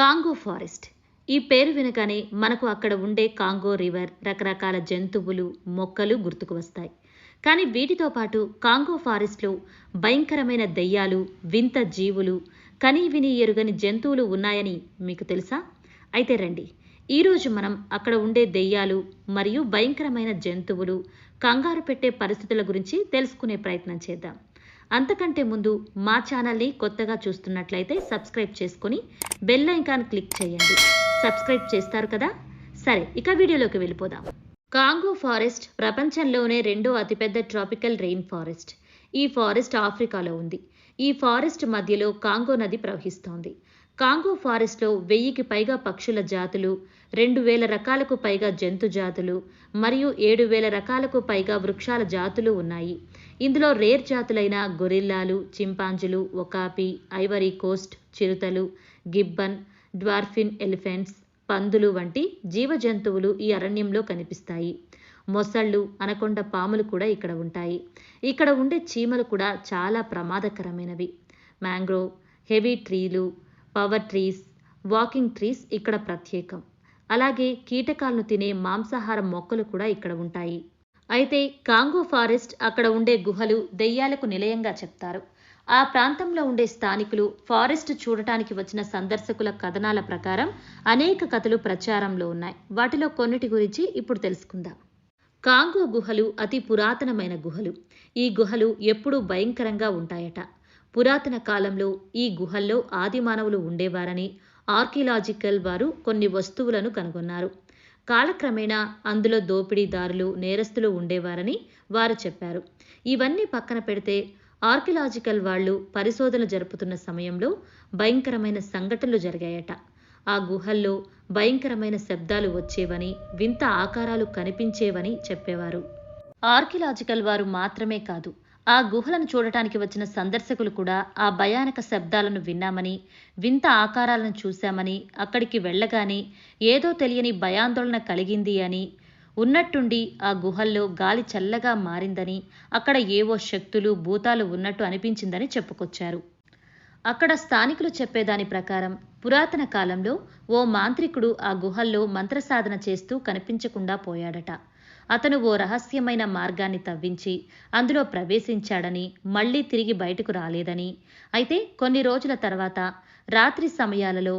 Congo forest. ఈ పేరు వినగానే మనకు అక్కడ ఉండే కాంగో రివర్ రకరకాల జంతువులు మొక్కలు గుర్తుకు వస్తాయి. కానీ వీటితో పాటు కాంగో ఫారెస్ట్లో భయంకరమైన దెయ్యాలు వింత జీవులు కనీ విని ఎరుగని జంతువులు ఉన్నాయని మీకు తెలుసా? అయితే రండి. ఈరోజు మనం అక్కడ ఉండే దెయ్యాలు మరియు భయంకరమైన జంతువులు కంగారు పెట్టే పరిస్థితుల గురించి తెలుసుకునే ప్రయత్నం చేద్దాం. అంతకంటే ముందు మా ఛానల్ని కొత్తగా చూస్తున్నట్లయితే సబ్స్క్రైబ్ చేసుకొని బెల్ ఐకాన్ క్లిక్ చేయండి. సబ్స్క్రైబ్ చేస్తారు కదా? సరే ఇక వీడియోలోకి వెళ్ళిపోదాం. కాంగో ఫారెస్ట్ ప్రపంచంలోనే రెండో అతిపెద్ద ట్రాపికల్ రెయిన్ ఫారెస్ట్. ఈ ఫారెస్ట్ ఆఫ్రికాలో ఉంది. ఈ ఫారెస్ట్ మధ్యలో కాంగో నది ప్రవహిస్తోంది. కాంగో ఫారెస్ట్లో వెయ్యికి పైగా పక్షుల జాతులు రెండు వేల రకాలకు పైగా జంతు జాతులు మరియు ఏడు వేల రకాలకు పైగా వృక్షాల జాతులు ఉన్నాయి. ఇందులో రేర్ జాతులైన గొరిల్లాలు చింపాంజులు ఒకాపి ఐవరీ కోస్ట్ చిరుతలు గిబ్బన్ డ్వార్ఫిన్ ఎలిఫెంట్స్ పందులు వంటి జీవ జంతువులు ఈ అరణ్యంలో కనిపిస్తాయి. మొసళ్ళు అనకొండ పాములు కూడా ఇక్కడ ఉంటాయి. ఇక్కడ ఉండే చీమలు కూడా చాలా ప్రమాదకరమైనవి. మ్యాంగ్రోవ్ హెవీ ట్రీలు పవర్ ట్రీస్ వాకింగ్ ట్రీస్ ఇక్కడ ప్రత్యేకం. అలాగే కీటకాలను తినే మాంసాహార మొక్కలు కూడా ఇక్కడ ఉంటాయి. అయితే కాంగో ఫారెస్ట్ అక్కడ ఉండే గుహలు దెయ్యాలకు నిలయంగా చెప్తారు. ఆ ప్రాంతంలో ఉండే స్థానికులు ఫారెస్ట్ చూడటానికి వచ్చిన సందర్శకుల కథనాల ప్రకారం అనేక కథలు ప్రచారంలో ఉన్నాయి. వాటిలో కొన్నిటి గురించి ఇప్పుడు తెలుసుకుందాం. కాంగో గుహలు అతి పురాతనమైన గుహలు. ఈ గుహలు ఎప్పుడూ భయంకరంగా ఉంటాయట. పురాతన కాలంలో ఈ గుహల్లో ఆదిమానవులు ఉండేవారని ఆర్కియలాజికల్ వారు కొన్ని వస్తువులను కనుగొన్నారు. కాలక్రమేణా అందులో దోపిడీదారులు నేరస్తులు ఉండేవారని వారు చెప్పారు. ఇవన్నీ పక్కన పెడితే ఆర్కియలాజికల్ వాళ్ళు పరిశోధన జరుపుతున్న సమయంలో భయంకరమైన సంఘటనలు జరిగాయట. ఆ గుహల్లో భయంకరమైన శబ్దాలు వచ్చేవని వింత ఆకారాలు కనిపించేవని చెప్పేవారు. ఆర్కియలాజికల్ వారు మాత్రమే కాదు ఆ గుహలను చూడటానికి వచ్చిన సందర్శకులు కూడా ఆ భయానక శబ్దాలను విన్నామని వింత ఆకారాలను చూశామని అక్కడికి వెళ్ళగానే ఏదో తెలియని భయాందోళన కలిగింది అని ఉన్నట్టుండి ఆ గుహల్లో గాలి చల్లగా మారిందని అక్కడ ఏవో శక్తులు భూతాలు ఉన్నట్టు అనిపించిందని చెప్పుకొచ్చారు. అక్కడ స్థానికులు చెప్పేదాని ప్రకారం పురాతన కాలంలో ఓ మాంత్రికుడు ఆ గుహల్లో మంత్రసాధన చేస్తూ కనిపించకుండా పోయాడట. అతను ఓ రహస్యమైన మార్గాన్ని తవ్వించి అందులో ప్రవేశించాడని మళ్ళీ తిరిగి బయటకు రాలేదని. అయితే కొన్ని రోజుల తర్వాత రాత్రి సమయాలలో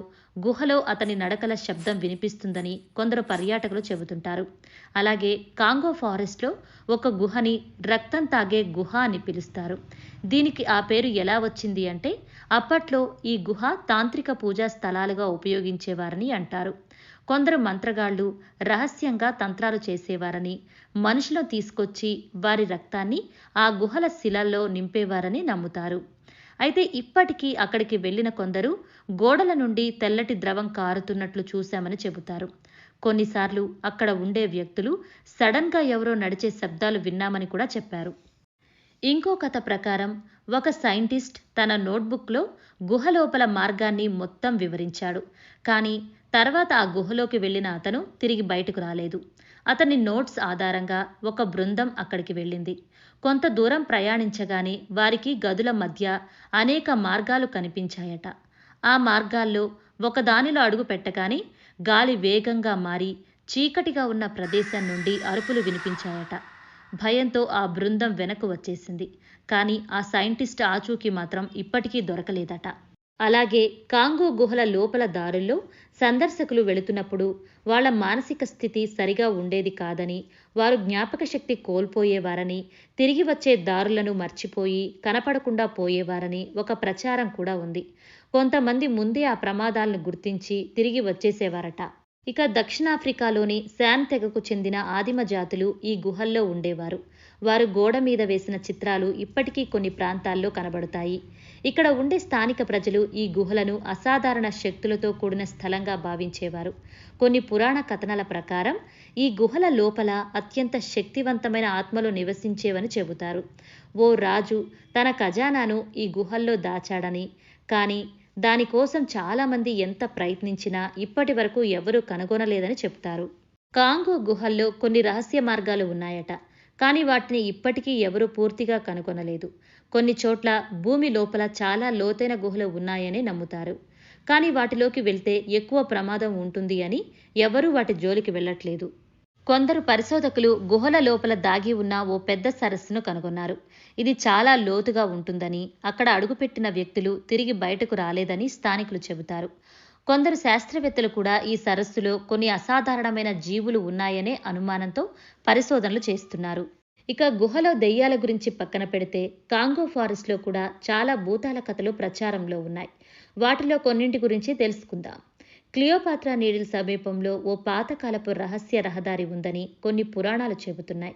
గుహలో అతని నడకల శబ్దం వినిపిస్తుందని కొందరు పర్యాటకులు చెబుతుంటారు. అలాగే కాంగో ఫారెస్ట్లో ఒక గుహని రక్తం తాగే గుహ అని పిలుస్తారు. దీనికి ఆ పేరు ఎలా వచ్చింది అంటే అప్పట్లో ఈ గుహ తాంత్రిక పూజా స్థలాలుగా ఉపయోగించేవారని అంటారు. కొందరు మంత్రగాళ్ళు రహస్యంగా తంత్రాలు చేసేవారని మనుషులను తీసుకొచ్చి వారి రక్తాన్ని ఆ గుహల శిలల్లో నింపేవారని నమ్ముతారు. అయితే ఇప్పటికీ అక్కడికి వెళ్ళిన కొందరు గోడల నుండి తెల్లటి ద్రవం కారుతున్నట్లు చూశామని చెబుతారు. కొన్నిసార్లు అక్కడ ఉండే వ్యక్తులు సడన్గా ఎవరో నడిచే శబ్దాలు విన్నామని కూడా చెప్పారు. ఇంకో కథ ప్రకారం ఒక సైంటిస్ట్ తన నోట్బుక్లో గుహలోపల మార్గాన్ని మొత్తం వివరించాడు. కానీ తర్వాత ఆ గుహలోకి వెళ్ళిన అతను తిరిగి బయటకు రాలేదు. అతని నోట్స్ ఆధారంగా ఒక బృందం అక్కడికి వెళ్ళింది. కొంత దూరం ప్రయాణించగానే వారికి గదుల మధ్య అనేక మార్గాలు కనిపించాయట. ఆ మార్గాల్లో ఒకదానిలో అడుగు పెట్టగానే గాలి వేగంగా మారి చీకటిగా ఉన్న ప్రదేశం నుండి అరుపులు వినిపించాయట. భయంతో ఆ బృందం వెనక్కు వచ్చేసింది. కానీ ఆ సైంటిస్ట్ ఆచూకీ మాత్రం ఇప్పటికీ దొరకలేదట. అలాగే కాంగో గుహల లోపల దారుల్లో సందర్శకులు వెళుతున్నప్పుడు వాళ్ళ మానసిక స్థితి సరిగా ఉండేది కాదని వారు జ్ఞాపక శక్తి కోల్పోయేవారని తిరిగి వచ్చే దారులను మర్చిపోయి కనపడకుండా పోయేవారని ఒక ప్రచారం కూడా ఉంది. కొంతమంది ముందే ఆ ప్రమాదాలను గుర్తించి తిరిగి వచ్చేసేవారట. ఇక దక్షిణాఫ్రికాలోని శాన్ తెగకు చెందిన ఆదిమ జాతులు ఈ గుహల్లో ఉండేవారు. వారు గోడ మీద వేసిన చిత్రాలు ఇప్పటికీ కొన్ని ప్రాంతాల్లో కనబడతాయి. ఇక్కడ ఉండే స్థానిక ప్రజలు ఈ గుహలను అసాధారణ శక్తులతో కూడిన స్థలంగా భావించేవారు. కొన్ని పురాణ కథనాల ప్రకారం ఈ గుహల లోపల అత్యంత శక్తివంతమైన ఆత్మలు నివసించేవని చెబుతారు. ఓ రాజు తన ఖజానాను ఈ గుహల్లో దాచాడని కానీ దానికోసం చాలామంది ఎంత ప్రయత్నించినా ఇప్పటి వరకు ఎవరూ కనుగొనలేదని చెప్తారు కాంగో గుహల్లో కొన్ని రహస్య మార్గాలు ఉన్నాయట. కానీ వాటిని ఇప్పటికీ ఎవరూ పూర్తిగా కనుగొనలేదు. కొన్ని చోట్ల భూమి లోపల చాలా లోతైన గుహలు ఉన్నాయని నమ్ముతారు. కానీ వాటిలోకి వెళ్తే ఎక్కువ ప్రమాదం ఉంటుంది అని ఎవరూ వాటి జోలికి వెళ్ళట్లేదు. కొందరు పరిశోధకులు గుహల లోపల దాగి ఉన్న ఓ పెద్ద సరస్సును కనుగొన్నారు. ఇది చాలా లోతుగా ఉంటుందని అక్కడ అడుగుపెట్టిన వ్యక్తులు తిరిగి బయటకు రాలేదని స్థానికులు చెబుతారు. కొందరు శాస్త్రవేత్తలు కూడా ఈ సరస్సులో కొన్ని అసాధారణమైన జీవులు ఉన్నాయనే అనుమానంతో పరిశోధనలు చేస్తున్నారు. ఇక గుహలో దెయ్యాల గురించి పక్కన పెడితే కాంగో ఫారెస్ట్లో కూడా చాలా భూతాల కథలు ప్రచారంలో ఉన్నాయి. వాటిలో కొన్నింటి గురించి తెలుసుకుందాం. క్లియోపాత్రా నీడిల్ సమీపంలో ఓ పాతకాలపు రహస్య రహదారి ఉందని కొన్ని పురాణాలు చెబుతున్నాయి.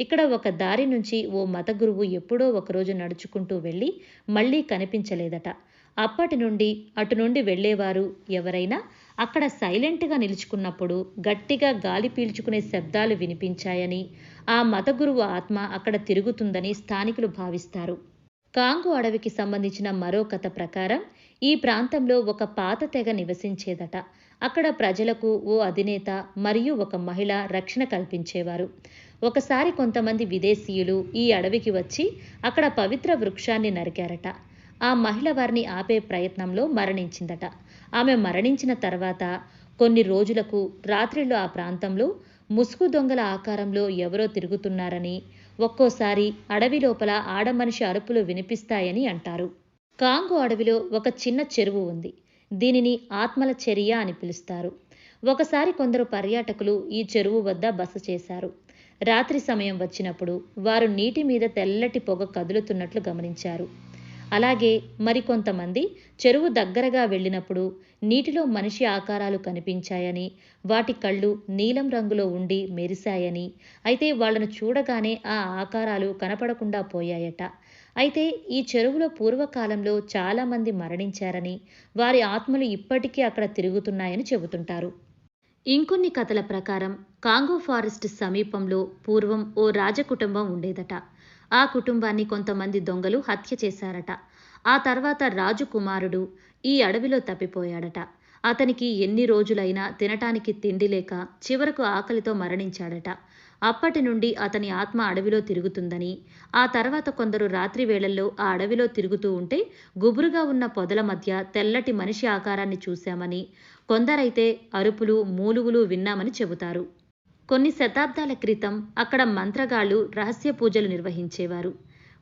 ఇక్కడ ఒక దారి నుంచి ఓ మత గురువు ఎప్పుడో ఒకరోజు నడుచుకుంటూ వెళ్ళి మళ్ళీ కనిపించలేదట. అప్పటి నుండి అటు నుండి వెళ్ళేవారు. ఎవరైనా అక్కడ సైలెంట్గా నిలుచుకున్నప్పుడు గట్టిగా గాలి పీల్చుకునే శబ్దాలు వినిపించాయని ఆ మత గురువు ఆత్మ అక్కడ తిరుగుతుందని స్థానికులు భావిస్తారు. కాంగో అడవికి సంబంధించిన మరో కథ ప్రకారం ఈ ప్రాంతంలో ఒక పాత తెగ నివసించేదట. అక్కడ ప్రజలకు ఓ అధినేత మరియు ఒక మహిళ రక్షణ కల్పించేవారు. ఒకసారి కొంతమంది విదేశీయులు ఈ అడవికి వచ్చి అక్కడ పవిత్ర వృక్షాన్ని నరికారట. ఆ మహిళ వారిని ఆపే ప్రయత్నంలో మరణించిందట. ఆమె మరణించిన తర్వాత కొన్ని రోజులకు రాత్రిళ్ళు ఆ ప్రాంతంలో ముసుగు దొంగల ఆకారంలో ఎవరో తిరుగుతున్నారని ఒక్కోసారి అడవి లోపల ఆడమనిషి అరుపులు వినిపిస్తాయని అంటారు. కాంగో అడవిలో ఒక చిన్న చెరువు ఉంది. దీనిని ఆత్మల చర్య అని పిలుస్తారు. ఒకసారి కొందరు పర్యాటకులు ఈ చెరువు వద్ద బస చేశారు. రాత్రి సమయం వచ్చినప్పుడు వారు నీటి మీద తెల్లటి పొగ కదులుతున్నట్లు గమనించారు. అలాగే మరికొంతమంది చెరువు దగ్గరగా వెళ్ళినప్పుడు నీటిలో మనిషి ఆకారాలు కనిపించాయని వాటి కళ్ళు నీలం రంగులో ఉండి మెరిశాయని అయితే వాళ్ళను చూడగానే ఆ ఆకారాలు కనపడకుండా పోయాయట. అయితే ఈ చెరువులో పూర్వకాలంలో చాలామంది మరణించారని వారి ఆత్మలు ఇప్పటికీ అక్కడ తిరుగుతున్నాయని చెబుతుంటారు. ఇంకొన్ని కథల ప్రకారం కాంగో ఫారెస్ట్ సమీపంలో పూర్వం ఓ రాజకుటుంబం ఉండేదట. ఆ కుటుంబాన్ని కొంతమంది దొంగలు హత్య చేశారట. ఆ తర్వాత రాజు కుమారుడు ఈ అడవిలో తప్పిపోయాడట. అతనికి ఎన్ని రోజులైనా తినటానికి తిండి లేక చివరకు ఆకలితో మరణించాడట. అప్పటి నుండి అతని ఆత్మ అడవిలో తిరుగుతుందని ఆ తర్వాత కొందరు రాత్రి వేళల్లో ఆ అడవిలో తిరుగుతూ ఉంటే గుబురుగా ఉన్న పొదల మధ్య తెల్లటి మనిషి ఆకారాన్ని చూశామని కొందరైతే అరుపులు మూలుగులు విన్నామని చెబుతారు. కొన్ని శతాబ్దాల క్రితం అక్కడ మంత్రగాళ్ళు రహస్య పూజలు నిర్వహించేవారు.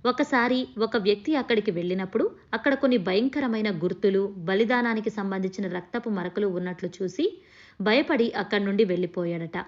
ఒకసారి ఒక వ్యక్తి అక్కడికి వెళ్ళినప్పుడు అక్కడ కొన్ని భయంకరమైన గుర్తులు బలిదానానికి సంబంధించిన రక్తపు మరకలు ఉన్నట్లు చూసి భయపడి అక్కడి నుండి వెళ్ళిపోయాడట.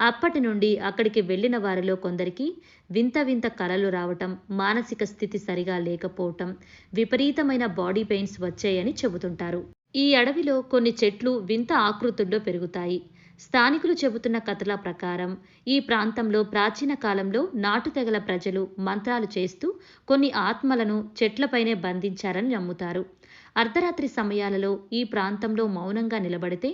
అప్పటి నుండి అక్కడికి వెళ్ళిన వారిలో కొందరికి వింత వింత కలలు రావటం మానసిక స్థితి సరిగా లేకపోవటం విపరీతమైన బాడీ పెయిన్స్ వచ్చాయని చెబుతుంటారు. ఈ అడవిలో కొన్ని చెట్లు వింత ఆకృతుల్లో పెరుగుతాయి. స్థానికులు చెబుతున్న కథల ప్రకారం ఈ ప్రాంతంలో ప్రాచీన కాలంలో నాటు తెగల ప్రజలు మంత్రాలు చేస్తూ కొన్ని ఆత్మలను చెట్లపైనే బంధించారని నమ్ముతారు. అర్ధరాత్రి సమయాలలో ఈ ప్రాంతంలో మౌనంగా నిలబడితే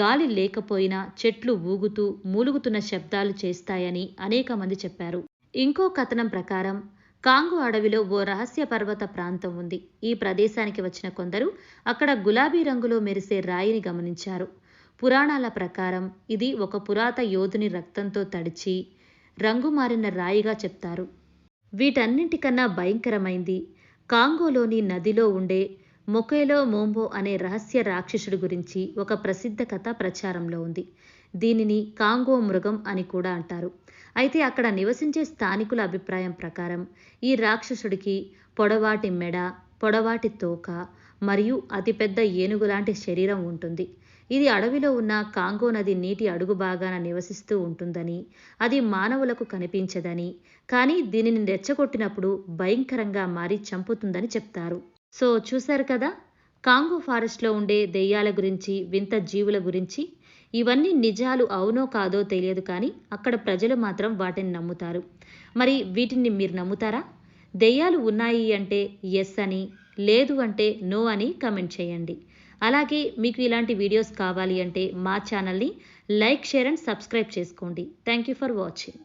గాలి లేకపోయినా చెట్లు ఊగుతూ మూలుగుతున్న శబ్దాలు చేస్తాయని అనేక మంది చెప్పారు. ఇంకో కథనం ప్రకారం కాంగు అడవిలో ఓ రహస్య పర్వత ప్రాంతం ఉంది. ఈ ప్రదేశానికి వచ్చిన కొందరు అక్కడ గులాబీ రంగులో మెరిసే రాయిని గమనించారు. పురాణాల ప్రకారం ఇది ఒక పురాత యోధుని రక్తంతో తడిచి రంగు మారిన రాయిగా చెప్తారు. వీటన్నింటికన్నా భయంకరమైంది కాంగోలోని నదిలో ఉండే మొకేలో మోంబో అనే రహస్య రాక్షసుడి గురించి ఒక ప్రసిద్ధ కథ ప్రచారంలో ఉంది. దీనిని కాంగో మృగం అని కూడా అంటారు. అయితే అక్కడ నివసించే స్థానికుల అభిప్రాయం ప్రకారం ఈ రాక్షసుడికి పొడవాటి మెడ పొడవాటి తోక మరియు అతిపెద్ద ఏనుగు లాంటి శరీరం ఉంటుంది. ఇది అడవిలో ఉన్న కాంగో నది నీటి అడుగు భాగాన నివసిస్తూ ఉంటుందని అది మానవులకు కనిపించదని. కానీ దీనిని రెచ్చగొట్టినప్పుడు భయంకరంగా మారి చంపుతుందని చెప్తారు. సో చూశారు కదా? కాంగో ఫారెస్ట్లో ఉండే దెయ్యాల గురించి వింత జీవుల గురించి ఇవన్నీ నిజాలు అవునో కాదో తెలియదు కానీ అక్కడ ప్రజలు మాత్రం వాటిని నమ్ముతారు. మరి వీటిని మీరు నమ్ముతారా? దెయ్యాలు ఉన్నాయి అంటే ఎస్ అని లేదు అంటే నో అని కమెంట్ చేయండి. అలాగే మీకు ఇలాంటి వీడియోస్ కావాలి అంటే మా ఛానల్ని లైక్ షేర్ అండ్ సబ్స్క్రైబ్ చేసుకోండి. Thank you for watching